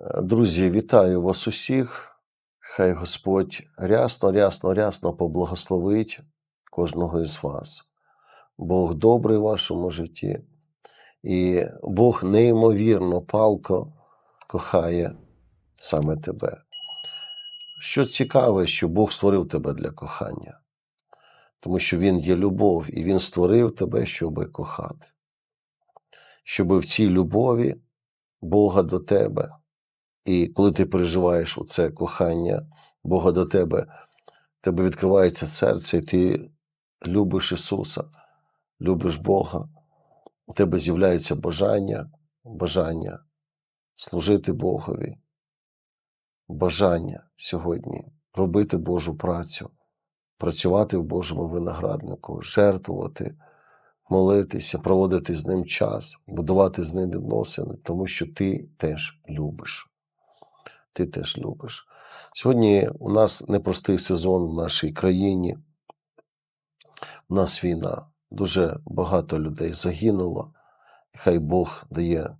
Друзі, вітаю вас усіх. Хай Господь рясно, рясно, рясно поблагословить кожного із вас. Бог добрий в вашому житті, і Бог неймовірно палко кохає саме тебе. Що цікаве, що Бог створив тебе для кохання, тому що Він є любов, і Він створив тебе, щоб кохати. Щоб в цій любові Бога до тебе і коли ти переживаєш це кохання Бога до тебе, тебе відкривається серце, і ти любиш Ісуса, любиш Бога, у тебе з'являється бажання, бажання служити Богові, бажання сьогодні робити Божу працю, працювати в Божому винограднику, жертвувати, молитися, проводити з ним час, будувати з ним відносини, тому що ти теж любиш ти теж любиш. Сьогодні у нас непростий сезон в нашій країні. У нас війна. Дуже багато людей загинуло. Хай Бог дає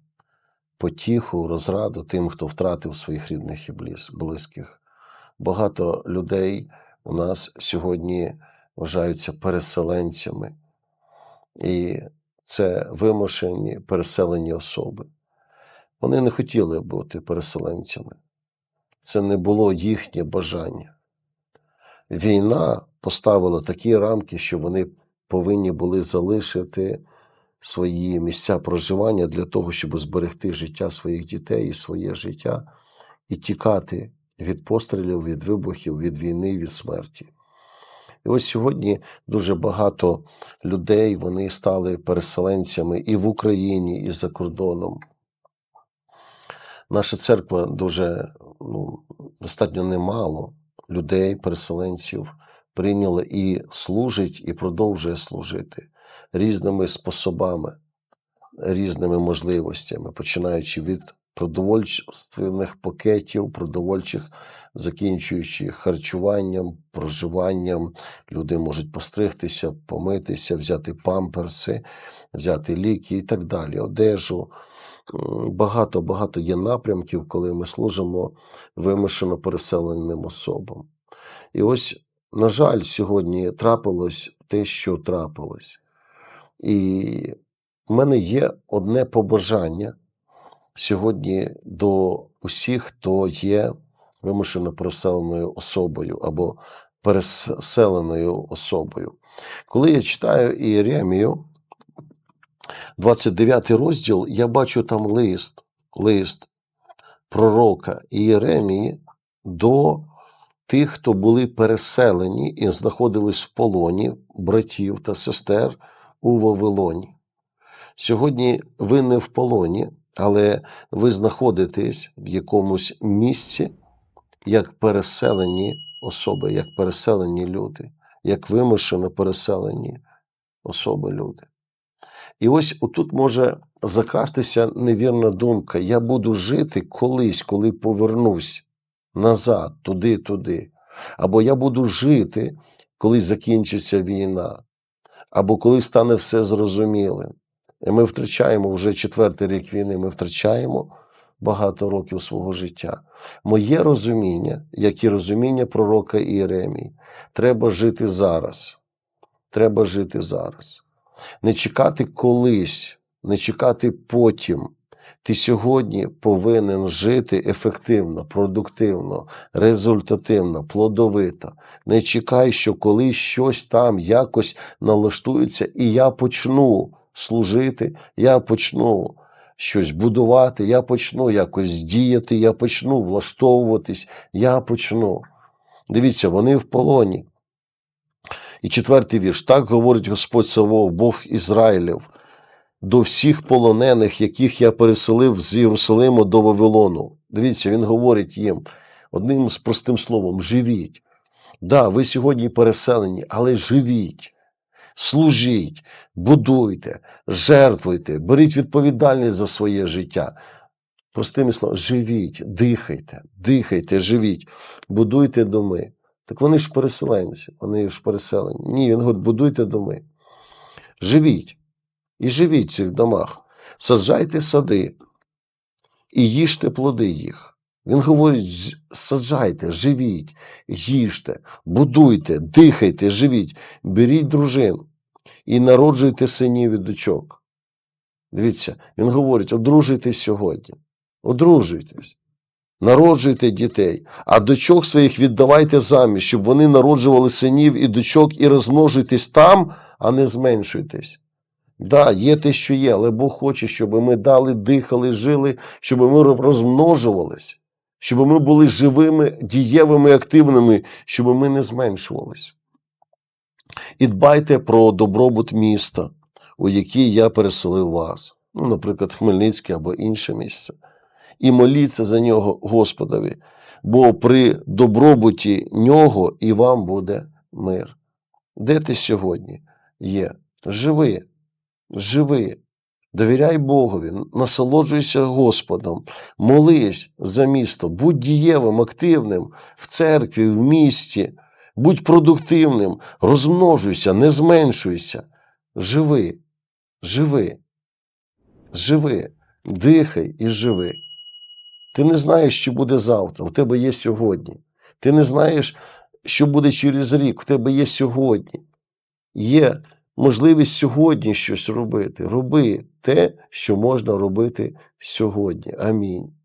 потіху, розраду тим, хто втратив своїх рідних і близьких. Багато людей у нас сьогодні вважаються переселенцями. І це вимушені переселені особи. Вони не хотіли бути переселенцями це не було їхнє бажання. Війна поставила такі рамки, що вони повинні були залишити свої місця проживання для того, щоб зберегти життя своїх дітей і своє життя і тікати від пострілів, від вибухів, від війни, від смерті. І ось сьогодні дуже багато людей вони стали переселенцями і в Україні, і за кордоном. Наша церква дуже ну, достатньо немало людей, переселенців прийняла і служить, і продовжує служити різними способами, різними можливостями, починаючи від продовольчих пакетів, продовольчих, закінчуючи харчуванням, проживанням. Люди можуть постригтися, помитися, взяти памперси, взяти ліки і так далі, одежу. Багато багато є напрямків, коли ми служимо вимушено переселеним особам. І ось, на жаль, сьогодні трапилось те, що трапилось. І в мене є одне побажання сьогодні до усіх, хто є вимушено переселеною особою або переселеною особою. Коли я читаю Іеремію, 29 розділ, я бачу там лист, лист пророка Ієремії до тих, хто були переселені і знаходились в полоні братів та сестер у Вавилоні. Сьогодні ви не в полоні, але ви знаходитесь в якомусь місці, як переселені особи, як переселені люди, як вимушено переселені особи люди. І ось отут може закрастися невірна думка: я буду жити колись, коли повернусь назад, туди-туди. Або я буду жити, коли закінчиться війна, або коли стане все зрозумілим. І ми втрачаємо вже четвертий рік війни, ми втрачаємо багато років свого життя. Моє розуміння, як і розуміння пророка Іеремії, треба жити зараз. Треба жити зараз не чекати колись, не чекати потім. Ти сьогодні повинен жити ефективно, продуктивно, результативно, плодовито. Не чекай, що колись щось там якось налаштується, і я почну служити, я почну щось будувати, я почну якось діяти, я почну влаштовуватись, я почну. Дивіться, вони в полоні. І четвертий вірш. Так говорить Господь Савов, Бог Ізраїлів, до всіх полонених, яких я переселив з Єрусалиму до Вавилону. Дивіться, він говорить їм одним з простим словом: живіть. Да, ви сьогодні переселені, але живіть, служіть, будуйте, жертвуйте, беріть відповідальність за своє життя. Простими словами, живіть, дихайте, дихайте, живіть, будуйте доми. Так вони ж переселенці, вони ж переселені. Ні, він говорить, будуйте доми. Живіть. І живіть в цих домах. Саджайте сади. і їжте плоди їх. Він говорить: саджайте, живіть, їжте, будуйте, дихайте, живіть, беріть дружин і народжуйте синів і дочок. Дивіться, він говорить: одружуйтесь сьогодні, одружуйтесь, народжуйте дітей, а дочок своїх віддавайте заміж, щоб вони народжували синів і дочок, і розмножуйтесь там, а не зменшуйтесь. Да, є те, що є, але Бог хоче, щоб ми дали, дихали, жили, щоб ми розмножувались, щоб ми були живими, дієвими, активними, щоб ми не зменшувались. І дбайте про добробут міста, у який я переселив вас, ну, наприклад, Хмельницьке або інше місце. І моліться за нього Господові, бо при добробуті нього і вам буде мир. Де ти сьогодні є? Живи, живи, довіряй Богові, насолоджуйся Господом, молись за місто, будь дієвим, активним в церкві, в місті, будь продуктивним, розмножуйся, не зменшуйся. Живи, живи, живи, дихай і живи. Ти не знаєш, що буде завтра, у тебе є сьогодні. Ти не знаєш, що буде через рік, у тебе є сьогодні. Є можливість сьогодні щось робити. Роби те, що можна робити сьогодні. Амінь.